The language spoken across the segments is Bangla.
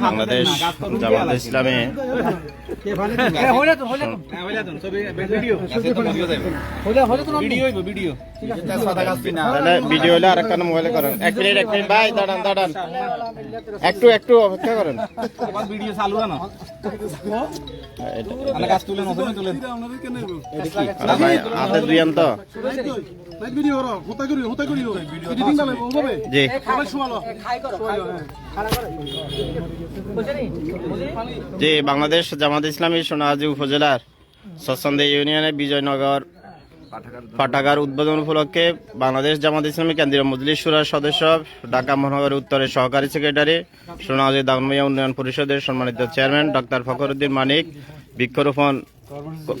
বাংলাদেশ জামাত ইসলামে ভিডিও হলে আর একটা মোবাইলে করেন। এক মিনিট এক মিনিট ভাই দাঁড়ান দাঁড়ান। একটু একটু অপেক্ষা করেন। ভিডিও চালু না এটা- মানে গাছ তুলে নতুন তুলে আরে ভাই হাতে দুই আন তো জি জি বাংলাদেশ জামাত ইসলামী সোনাহাজি উপজেলার সসন্দে ইউনিয়নের বিজয়নগর পাঠাগার উদ্বোধন উপলক্ষে বাংলাদেশ জামাত ইসলামী কেন্দ্রীয় মজলিস সুরার সদস্য ঢাকা মহানগর উত্তরের সহকারী সেক্রেটারি সোনাহাজি দাগনমিয়া উন্নয়ন পরিষদের সম্মানিত চেয়ারম্যান ডক্টর ফখরুদ্দিন মানিক বৃক্ষরোপণ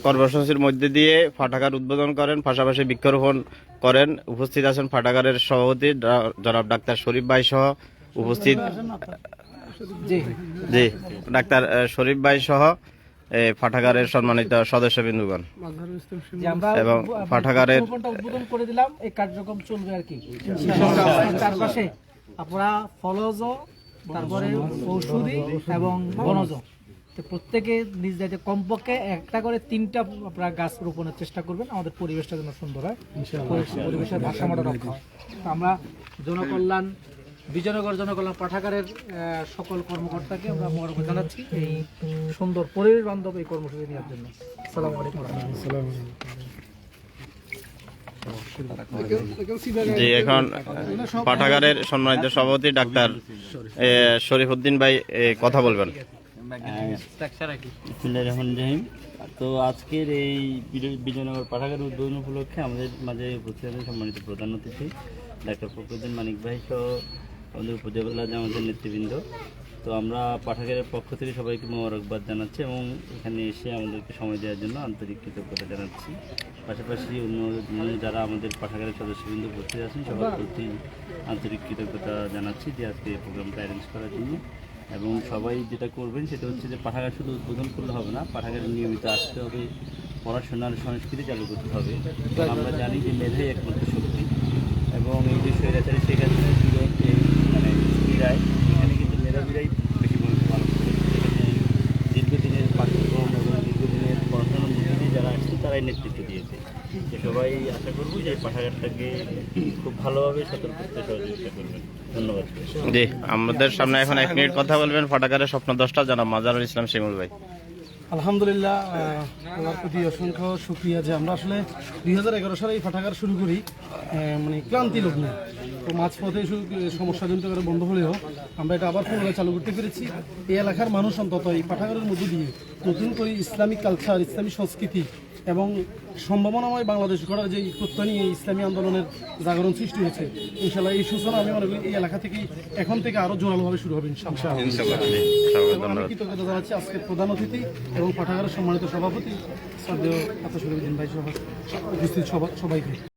কর্মসূচির মধ্যে দিয়ে পাঠাগার উদ্বোধন করেন পাশাপাশি বৃক্ষরোপণ করেন। উপস্থিত আছেন পাঠাগারের সভাপতি জনাব ডাক্তার শরীফ ভাই সহ উপস্থিত জি। ডাক্তার শরীফ ভাই সহ পাঠাগারের সম্মানিত সদস্যবৃন্দগণ। যে আমরা এবং পাঠাগারের উদ্বোধন করে দিলাম এই কার্যক্রম চলবে আর কি। চারপাশে আপনারা ফলজ তারপরে ঔষধি এবং বনজ। তো প্রত্যেকে নিজ দায়িত্বে কমপক্ষে একটা করে তিনটা আপনারা গাছ রোপণের চেষ্টা করবেন আমাদের পরিবেশটা যেন সুন্দর হয় পরিবেশ- পরিবেশের ভারসাম্যটা রক্ষা হয়। তো আমরা জনকল্যাণ বিজয়নগর জনকল্যাণ পাঠাগারের সকল কর্মকর্তাকে আমরা মোবারক জানাচ্ছি এই সুন্দর পরিবেশ বান্ধব এই কর্মসূচি নেওয়ার জন্য। আসসালামু আলাইকুম জি এখন পাঠাগারের সম্মানিত সভাপতি ডাক্তার শরীফ উদ্দিন ভাই কথা বলবেন। তো আজকের এই বিজয়- বিজয়নগর পাঠাগার উদ্বোধন উপলক্ষে আমাদের মাঝে উপস্থিত আছেন সম্মানিত প্রধান অতিথি ডাক্তার ফখরুদ্দিন মানিক ভাই সহ আমাদের উপজেলা জামাতের নেতৃবৃন্দ। তো আমরা পাঠাগারের পক্ষ থেকে সবাইকে মোবারকবাদ জানাচ্ছি এবং এখানে এসে আমাদেরকে সময় দেওয়ার জন্য আন্তরিক কৃতজ্ঞতা জানাচ্ছি। পাশাপাশি অন্য অন্য যারা আমাদের পাঠাগারের সদস্যবৃন্দ উপস্থিত আছেন সবার প্রতি আন্তরিক কৃতজ্ঞতা জানাচ্ছি যে আজকে এই প্রোগ্রামটা অ্যারেঞ্জ করার জন্য। এবং সবাই যেটা করবেন সেটা হচ্ছে যে পাঠাগার শুধু উদ্বোধন করলে হবে না, পাঠাগারে নিয়মিত আসতে হবে পড়াশোনার সংস্কৃতি চালু করতে হবে। আমরা জানি যে মেধাই একমাত্র শক্তি। এবং এই যে স্বৈরাচারী যুগে যে মানে বিদায় এখানে কিন্তু মেধাবীরাই বেশি ভূমিকা পালন করে দীর্ঘদিনের পাঠ্যক্রম এবং দীর্ঘদিনের পড়াশোনার মধ্যে যারা আসছে, তারাই নেতৃত্ব দিয়েছে। সবাই আশা করব যে এই পাঠাগারটাকে খুব ভালোভাবে সতর্কতা সহযোগিতা করবেন। ধন্যবাদ। জি আমাদের সামনে এখন এক মিনিট কথা বলবেন। পাঠাগারের স্বপ্ন দশটা জানাব মাজারুল ইসলাম শিমুল ভাই। আলহামদুলিল্লাহ আল্লাহর প্রতি অসংখ্য শুক্রিয়া যে আমরা আসলে দুই হাজার এগারো সালে এই পাঠাগার শুরু করি মানে ক্লান্তি লগ্নে তো মাঝপথে সমস্যাজনিত করে বন্ধ হলেও আমরা এটা আবার পুনরায় চালু করতে পেরেছি। এই এলাকার মানুষ অন্তত এই পাঠাগারের মধ্য দিয়ে নতুন করে ইসলামিক কালচার ইসলামী সংস্কৃতি এবং সম্ভাবনাময় বাংলাদেশ গড়ার যে তথ্য নিয়ে ইসলামী আন্দোলনের জাগরণ সৃষ্টি হয়েছে ইনশাল্লাহ এই সূচনা আমি মনে করি এই এলাকা থেকেই এখন থেকে আরও জোরালোভাবে শুরু হবে আমি কৃতজ্ঞতা জানাচ্ছি আজকের প্রধান অতিথি এবং পাঠাগারের সম্মানিত সভাপতি শ্রদ্ধেয় আত্মসরুদ্দিন ভাই সহ উপস্থিত সবাইকে।